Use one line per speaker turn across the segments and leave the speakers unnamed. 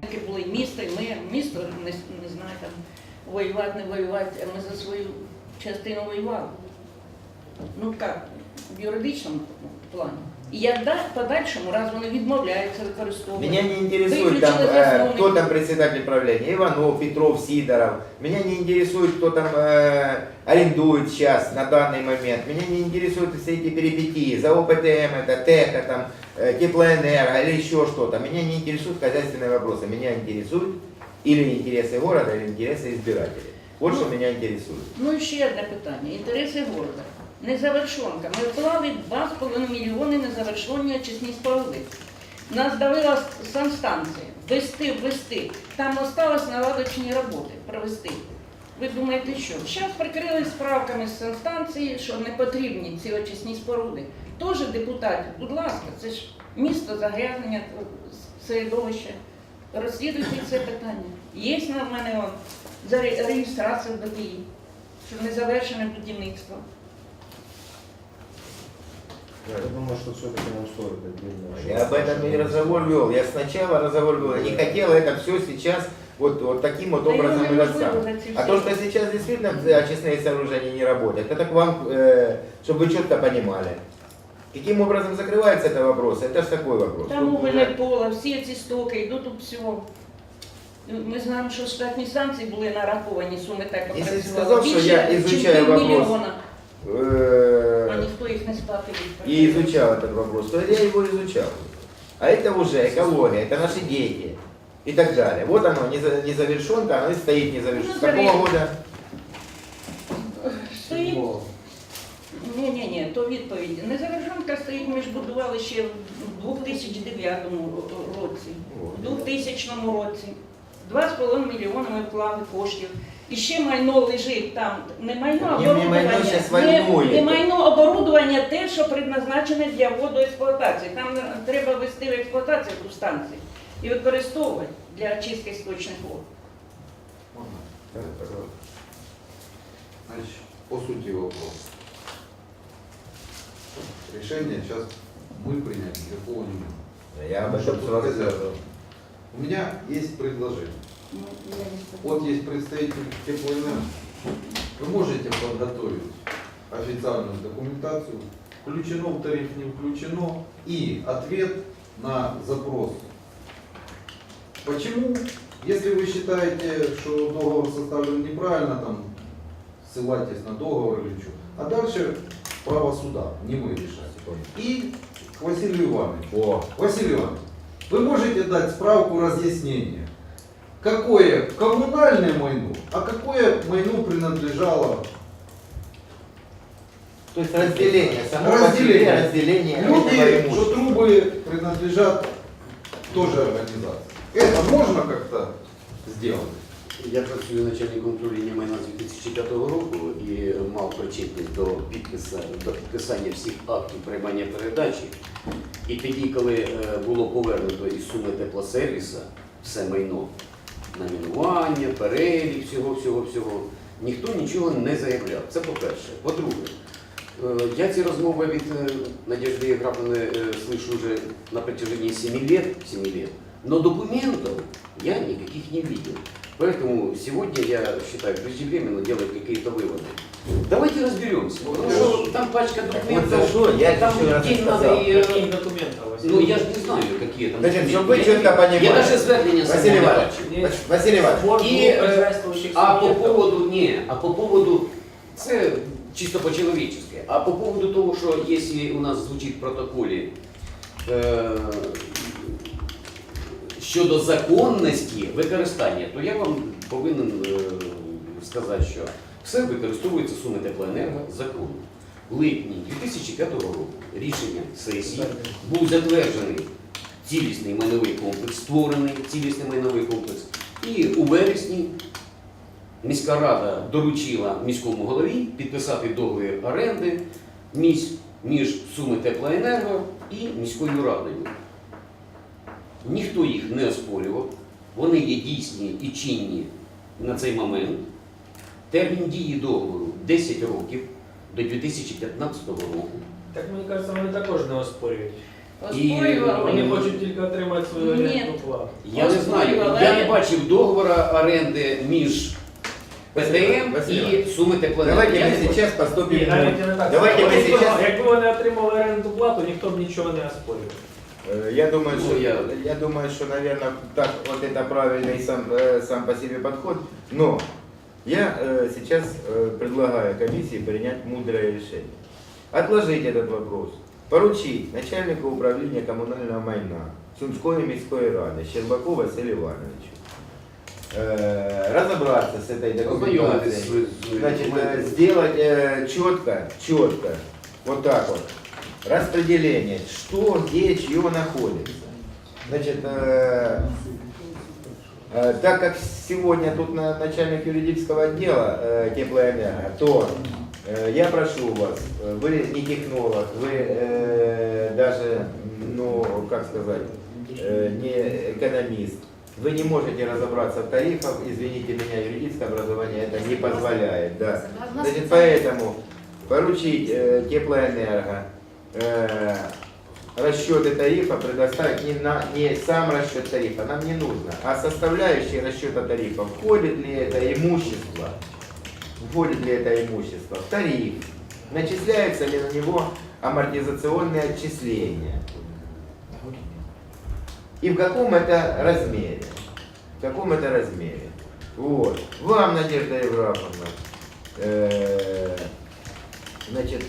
Таке було місто, і ми місто не, не знаю там воювати, не воювати, а ми за свою частину воювали. Ну так, в юридичному плані. І як да, подальшому, раз вони відмовляються використовувати.
Меня не интересует там,
Выключила
э,
засновник.
кто там председатель правления, Иванов, Петров, Сидоров. Меня не интересует, кто там э, арендует сейчас, на данный момент. Меня не интересуют все эти перипетии. За ОПТМ, это ТЭКа, там, э, теплоэнерго или еще что-то. Меня не интересуют хозяйственные вопросы. Меня интересуют или интересы города, или интересы избирателей. Вот что меня интересует.
Ну і ще одне питання. Інтереси города. Незавершонка. Ми вклали 2,5 мільйони незавершені очисні споруди. Нас давила санстанція. Вести, ввести. Там осталось наладочні роботи провести. Ви думаєте, що? Зараз прикрили справками з санстанції, що не потрібні ці очисні споруди. Теж депутатів, будь ласка, це ж місто загрязнення е, середовища. Розслідуйте це питання. Є на мене он, заре- реєстрація в БТІ, що не завершене будівництво.
Я думаю, что все-таки нам стоит отдельно.
Я об этом и разговор вел. Я сначала разговор вел. Я не хотел это все сейчас вот, вот таким вот
Да
образом
его
и
неможливо
расставить.
за ці
А
всі-
то, что сейчас действительно очистные сооружения не работают, это к вам, э, чтобы вы четко понимали. Каким образом закрывается этот вопрос? Это же такой вопрос.
Там
Тут
угольне
уже-
поле, всі ці стоки йдуть у всього. Ми знаємо, що штатні станції були нараховані, суми так
Якщо
попрацювали.
сказав, що
Більше,
я
чим
ізучаю вопрос.
півмільйона, а
э,
ніхто їх не сплатив.
и изучал этот вопрос, то я его изучал. А это уже экология, это наши дети и так далее. Вот оно, неза- незавершенка, оно и стоит незавершенка. С
Ну,
какого
завер-
года?
Стоїть Ні, ні, ні, то відповідь. Незавершенка стоїть, ми ж будували ще в 2009 році, в 2000 році. 2,5 мільйони ми вклали коштів. І ще майно лежить там. Не майно, а
Ні, не майно,
оборудовання.
щас
Не, не майно оборудування те, що предназначене для водоексплуатації. Там треба ввести в експлуатацію ту станцію і використовувати для очистки сточних вод.
Можно?
Да, пожалуйста.
Значит, по сути вопроса. Решение сейчас мы принять никакого не можем.
Я об этом сразу сказал.
У меня есть предложение.
Ну.
Вот есть представитель теплоэнерго. Вы можете подготовить официальную документацию, включено в тариф, не включено, и ответ на запрос. Почему? Если вы считаете, что договор составлен неправильно, там, ссылайтесь на договор или что. А дальше право суда, не мы решать. И к Василию Ивановичу.
О,
Василий Иванович, вы можете дать справку разъяснения, какое коммунальное майно, а какое майно принадлежало
то есть разделение, само по
Разделение.
себе разделение
люди, что трубы принадлежат тоже организации. Это можно как-то сделать?
Я працюю начальником управління майна з 2005 року і мав причетність до підписа, до підписання всіх актів приймання передачі. І тоді, коли е, було повернуто із суми теплосервіса все майно, намінування, перелік, всього, всього, всього, ніхто нічого не заявляв. Це по-перше. По-друге, е, я ці розмови від е, Надежди Євграфовни слышу уже на протяжении 7 лет, 7 лет, но документов я никаких не видел. Поэтому сегодня я считаю преждевременно делать какие-то выводы. Давайте разберемся. Потому что там пачка
Вот за
документов.
что я
Там
еще раз
день
сказал.
надо и,
Какие
э,
документы у вас?
Ну я же не знаю, какие там
Значит,
документы.
чтобы вы
Я
четко
не-
понимали.
Я даже звернення
Василий
саме не
Иванович,
бачив.
Вас- Василий Иванович,
Форму
І, е,
хозяйствующих
А по
субъектов.
поводу, ні, а по поводу, це чисто по-человечески, а по поводу того, що якщо у нас звучить в протоколі е, щодо законності використання, то я вам повинен е, сказати, що все використовується суми теплоенерго законно. В липні 2005 року рішенням сесії був затверджений цілісний майновий комплекс, створений цілісний майновий комплекс. І у вересні міська рада доручила міському голові підписати договір оренди між Суми Теплоенерго і міською радою. Ніхто їх не оспорював, вони є дійсні і чинні на цей момент. Термін дії договору 10 років до 2015 року.
Так мені кажеться, вони також не оспорюють.
Оспорювали.
Вони хочуть тільки отримати свою
Ні.
орендну плату.
Я не знаю, я не бачив договора оренди між ПТМ і суми.
Давайте
Я
мы
не бачив.
сейчас поступим.
Ні, навіть і не так.
Давайте ми сейчас-
Якби вони отримали орендну плату, ніхто б нічого не оспорював.
Э, Я думаю,
Ну,
что
я-
я... думаю, что, наверное, так вот это правильный сам, э, сам по себе подход. Но я э, сейчас э, предлагаю комиссии принять мудрое решение. Отложить этот вопрос. Поручить начальнику управления коммунального майна Сумской міської ради Щербаку Василию Ивановичу э, разобраться с этой документацией. Значит, э, сделать э, четко, четко, вот так вот, распределение, что, где, чье находится. Значит, э, э, так как сегодня тут на- начальник юридического отдела э, теплоэнерго, то э, я прошу вас, э, вы не технолог, вы э, даже, ну, как сказать, э, не экономист, вы не можете разобраться в тарифах, извините меня, юридическое образование это не позволяет, да. Значит, поэтому поручить э, теплоэнерго э, расчеты тарифа предоставить не, на, не сам расчет тарифа, нам не нужно, а составляющие расчета тарифа, входит ли это имущество, входит ли это имущество в тариф, начисляется ли на него амортизационные отчисления и в каком это размере. В каком это размере. Вот. Вам, Надежда Евграфовна, э, значит,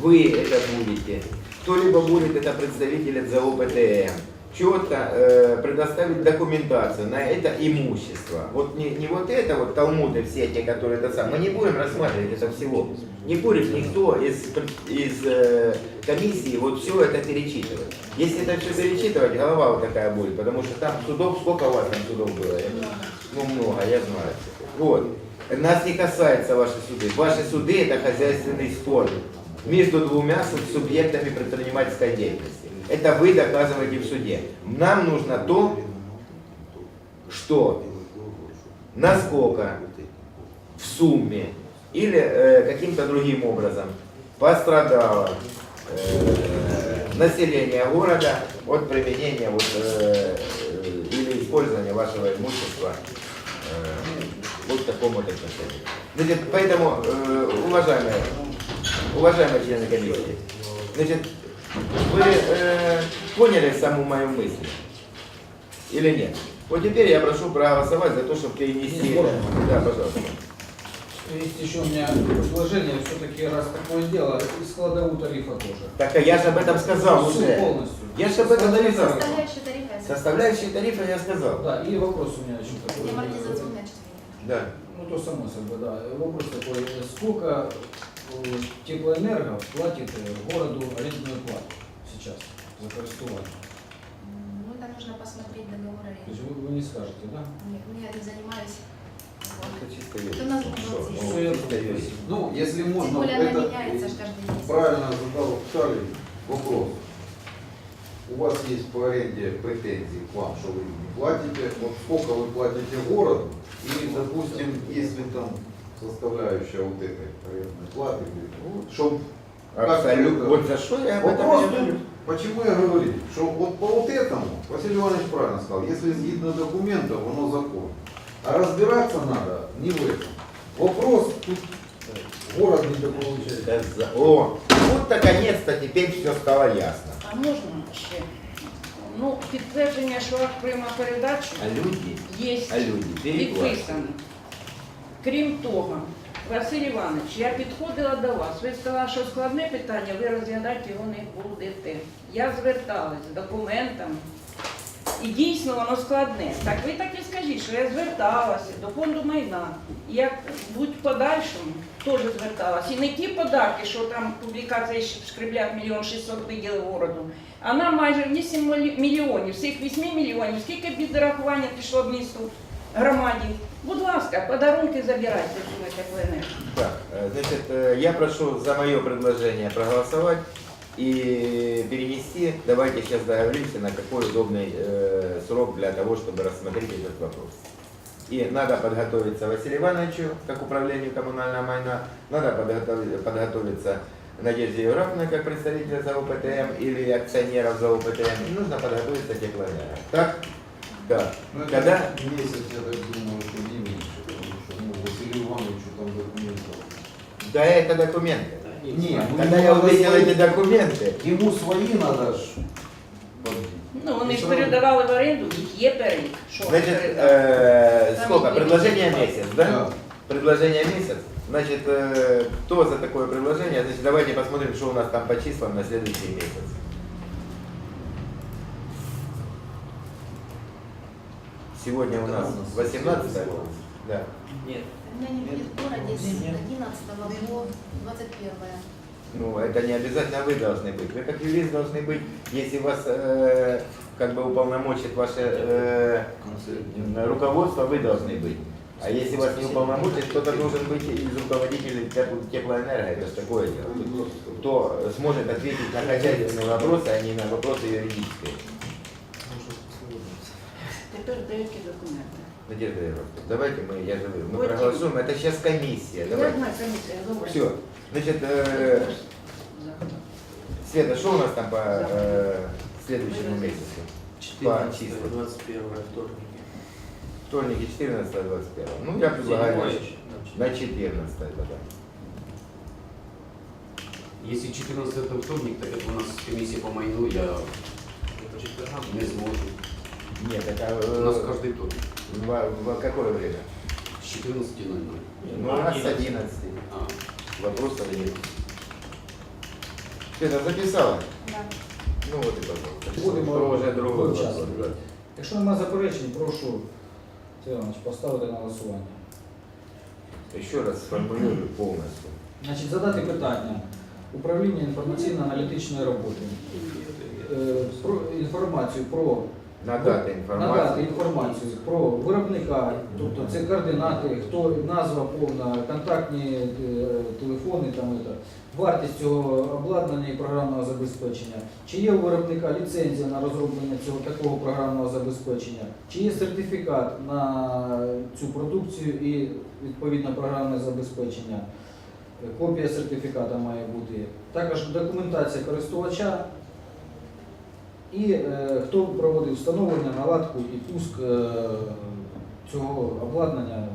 вы это будете, кто-либо будет это представитель от ЗАО ПТМ, четко э, предоставить документацию на это имущество. Вот не, не вот это вот талмуды все те, которые это сам. Мы не будем рассматривать это всего. Не будет никто из, из э, комиссии вот все это перечитывать. Если это все перечитывать, голова вот такая будет, потому что там судов, сколько у вас там судов было? Ну много, я знаю. Вот. Нас не касается ваши суды. Ваши суды это хозяйственный спор между двумя суб- субъектами предпринимательской деятельности. Это вы доказываете в суде. Нам нужно то, что насколько в сумме или э, каким-то другим образом пострадало э, население города от применения вот, э, э, или использования вашего имущества э, вот в таком вот отношении. Значит, поэтому, э, уважаемые, уважаемые члены комиссии, значит, вы э, поняли саму мою мысль или нет? Вот теперь я прошу проголосовать за то, чтобы перенести... Да, пожалуйста.
Есть еще у меня предложение, все-таки раз такое дело, и складовую тарифа тоже.
Так а я же об этом сказал
Всю
уже.
полностью.
Я же об этом
Складовую
сказал.
тарифа.
Составляющие тарифы.
Составляющие тарифа я сказал.
Да, и вопрос у меня еще такой.
Амортизационное отчисление.
Да.
Ну, то само собой, да. Вопрос такой, сколько э, теплоэнерго платит э, городу арендную плату сейчас за користування?
Ну, это нужно посмотреть договор
То есть
аренды.
вы, вы не скажете, да?
Нет, ну, я не занимаюсь. Вот.
Это чисто
Это у нас.
Ну, чисто юридически.
Ну, если
Тем
можно,
более она
это
меняется ж каждый месяц.
правильно задал Виталий вопрос. У вас есть по аренде претензии к вам, что вы не платите. Вот сколько вы платите городу? И, допустим, если там составляющая вот этой арендной платы, чтобы
Абсолютно. Вот за что я об этом
Вопрос
и говорю.
тут, почему я говорю, что вот по вот этому, Василий Иванович правильно сказал, если згідно документов, оно закон. А разбираться надо не в этом. Вопрос тут город недополучает.
Да за- О, вот наконец-то теперь все стало ясно.
А можна ще? Ну, підтвердження, що акт прийма передачі
А люди,
є
а люди переплачивают.
підписано. Крім того, Василь Іванович, я підходила до вас. Ви сказали, що складне питання, ви розглядати його не будете. Я зверталась з документами. І дійсно воно складне. Так ви так і скажіть, що я зверталася до фонду майна. І як будь подальшому теж зверталася. І не ті податки, що там публікація шкреблять мільйон шістсот виділив городу, а нам майже 8 мільйонів. Цих 8 мільйонів, скільки б відрахування пішло б місту громаді? Будь ласка, подарунки забирайте суми теплоенерго.
Так, э, значит, э, я прошу за мое предложение проголосовать и перенести. Давайте сейчас договоримся, на какой удобный э, срок для того, чтобы рассмотреть этот вопрос. И надо подготовиться Василию Ивановичу, как управлению коммунального майна, надо подготовить- подготовиться Надежде Евграфовне как представителя за ОПТМ или акционеров за ОПТМ, и нужно подготовиться теплоэнерго. Так? Да.
Ну,
Когда?
месяц, я так думаю,
Да это документы.
Нет, ну,
Когда
ему
я
надо
увидел
свои-
эти документы,
Ему свои надо ж подбить.
Ну, вони ж
Що?
передавали в оренду, їх є перелік. Що вони
значит,
передали?
э,
Там
сколько?
есть
Предложение
информация.
месяц, да?
Да.
Предложение месяц. Значит, э, кто за такое предложение? Значит, давайте посмотрим, что у нас там по числам на следующий месяц. Сегодня у
Да,
нас
у нас
18
сегодня.
Нет.
меня не будет в городе с 11 по 21
Ну, это не обязательно вы должны быть. Вы как юрист должны быть, если вас э, как бы уполномочит ваше э, руководство, вы должны быть. А если вас не уполномочит, кто-то должен быть из руководителей тепл- теплоэнерго, это же такое дело. Кто сможет ответить на хозяйственные вопросы, а не на вопросы юридические
Тепер деякі документи.
Надежда Егоровна, давайте мы, я же говорю, мы
Вот
проголосуем, это сейчас комиссия.
Я
Давайте.
знаю, комісія, добре.
Все. Значит, э, Света, что у нас там по э, следующему месяцу? По
14
числам.
21 вторник.
Вторники 14 21 Ну, я предлагаю
Седьмое.
на 14 тогда.
Если 14 это вторник, так как у нас комиссия по майну, я не зможу.
Нет, это
У нас
э,
каждый вторник.
во, во какое время?
С 14.00.
Ну, у нас с 11.
А,
Вопросов нет. Света, записала?
Да.
Ну вот и пожалуйста.
Будемо
Про уже другой
вивчати.
вопрос. да.
Якщо немає заперечень, прошу Сергій Іванович, поставити на голосування.
Еще раз сформулирую полностью.
Значить, задати питання. Управління інформаційно-аналітичної роботи. Е, Про інформацію про
Надати
надати
інформацію.
інформацію про виробника, тобто це координати, хто назва повна, контактні е, телефони, там это, вартість цього обладнання і програмного забезпечення, чи є у виробника ліцензія на розроблення цього такого програмного забезпечення, чи є сертифікат на цю продукцію і відповідно програмне забезпечення. Копія сертифіката має бути. Також документація користувача і е, хто проводив встановлення, наладку і пуск е, цього обладнання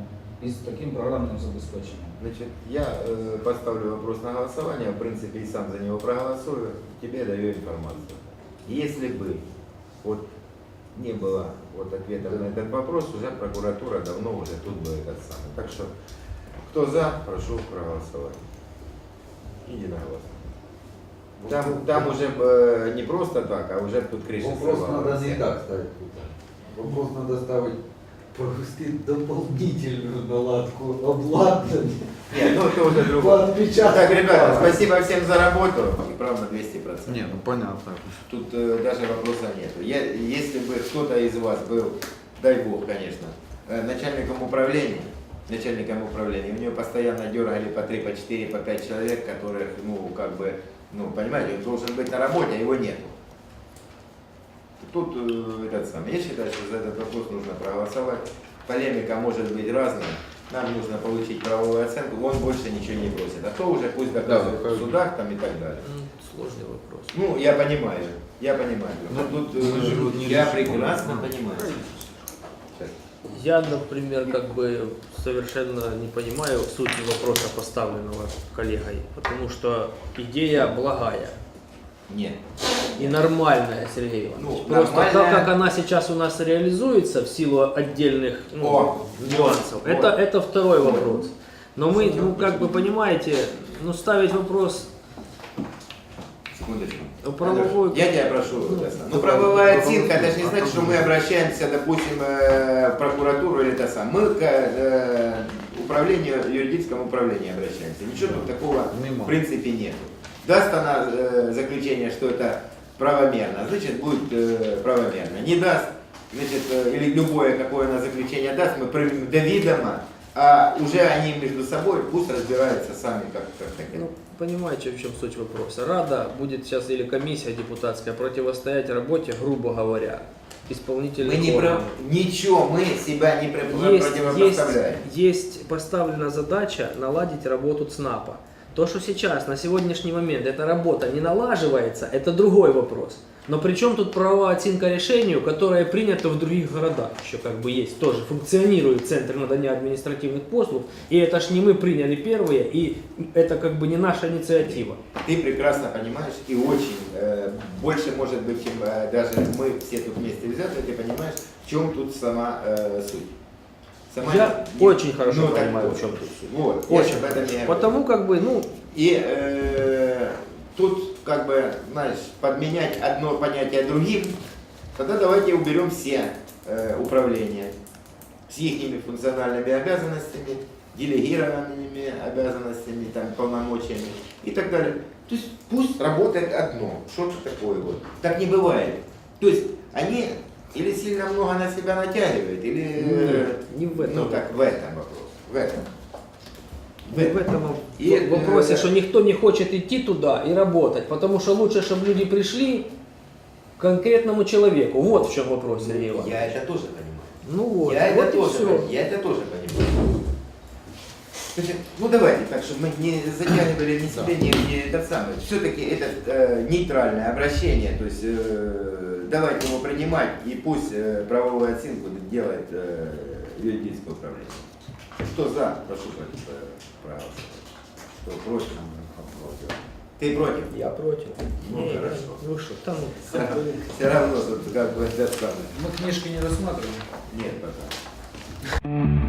із таким програмним забезпеченням.
Значит, я э, поставлю вопрос на голосование, в принципе, и сам за него проголосую, тебе даю информацию. Если бы вот не было вот ответа на этот вопрос, уже прокуратура давно уже тут бы этот самый. Так что, кто за, прошу проголосовать. Единогласно. Там, там уже э, не просто так, а уже тут крыша
Вопрос надо не так ставить. Вопрос надо ставить провести дополнительную наладку обладнания
Нет, ну это уже другое. Так, ребята, спасибо всем за работу. И прав на 200%.
Не, ну понятно.
Тут э, даже вопроса нету. Я, если бы кто-то из вас был, дай бог, конечно, э, начальником управления, начальником управления, у него постоянно дергали по 3, по 4, по 5 человек, которых, ну, как бы, ну, понимаете, он должен быть на работе, а его нету. Тут э, этот самый, я считаю, что за этот вопрос нужно проголосовать. Полемика может быть разная. Нам нужно получить правовую оценку, он больше ничего не просит. А то уже пусть доказывает в судах там и так далее.
Сложный вопрос.
Ну, я понимаю, я понимаю. Но тут э, я прекрасно понимаю.
Я, например, как бы совершенно не понимаю сути вопроса, поставленного коллегой, потому что идея благая
Нет.
и нормальная, Сергей Иванович.
Ну,
Просто
нормальная-
так, как она сейчас у нас реализуется в силу отдельных ну,
О,
нюансов,
вот.
это, это второй вопрос. Но мы, ну, как бы понимаете, ну, ставить вопрос
Секундочку.
о правовой...
Я тебя прошу, Ясно. ну правовая оценка, это же не значит, что мы обращаемся, допустим, э, в прокуратуру или это сам. Мы к э, управлению, юридическому управлению обращаемся. Ничего тут такого
Нема.
в принципе нет. Даст она э, заключение, что это правомерно, значит будет э, правомерно. Не даст, значит, э, или любое какое она заключение даст, мы примем до видома, а уже они между собой пусть разбираются сами, как, как хотят.
Ну, понимаете, в чем суть вопроса. Рада будет сейчас или комиссия депутатская противостоять работе, грубо говоря, исполнительных
Мы не про... Ничего, мы себя не
Есть, есть,
противопоставляем.
есть поставлена задача наладить работу ЦНАПа. То, что сейчас, на сегодняшний момент, эта работа не налаживается, это другой вопрос. Но при чем тут правовая оценка решению, которое принято в других городах, еще как бы есть, тоже функционирует Центр надания административных послуг, и это ж не мы приняли первые, и это как бы не наша инициатива.
Ты прекрасно понимаешь и очень, э, больше может быть, чем э, даже мы все тут вместе взяты, ты понимаешь, в чем тут сама э, суть. Сама
Я
не-
очень хорошо
ну,
понимаю, в чем тут суть.
Вот, я
Очень
об этом и говорю.
Потому как бы, ну,
И э, тут, как бы, знаешь, подменять одно понятие другим, тогда давайте уберем все э, управления с их функциональными обязанностями, делегированными обязанностями, там, полномочиями и так далее. То есть пусть работает одно, что-то такое вот. Так не бывает. То есть они или сильно много на себя натягивают, или...
Нет, не в этом
Ну так, в этом вопрос. В этом. В этом. И,
в- вопросе,
э,
что никто не хочет идти туда и работать, потому что лучше, чтобы люди пришли к конкретному человеку. Вот в чем вопрос, Сергей Иванович.
Я это тоже понимаю.
Ну вот,
я,
вот
это
и
тоже,
все.
я это тоже понимаю. Значит, ну давайте так, чтобы мы не затягивали ни себе, ни, ни этот самый. Все-таки это э, нейтральное обращение, то есть э, давайте его принимать и пусть э, правовую оценку делает э, юридическое управление. Кто за, прошу проголосовать. Кто против? Ты против?
Я против.
Ну,
Не,
хорошо.
Ну что, там
Все равно тут как бы это самое.
Мы книжки не рассматриваем.
Нет, пока.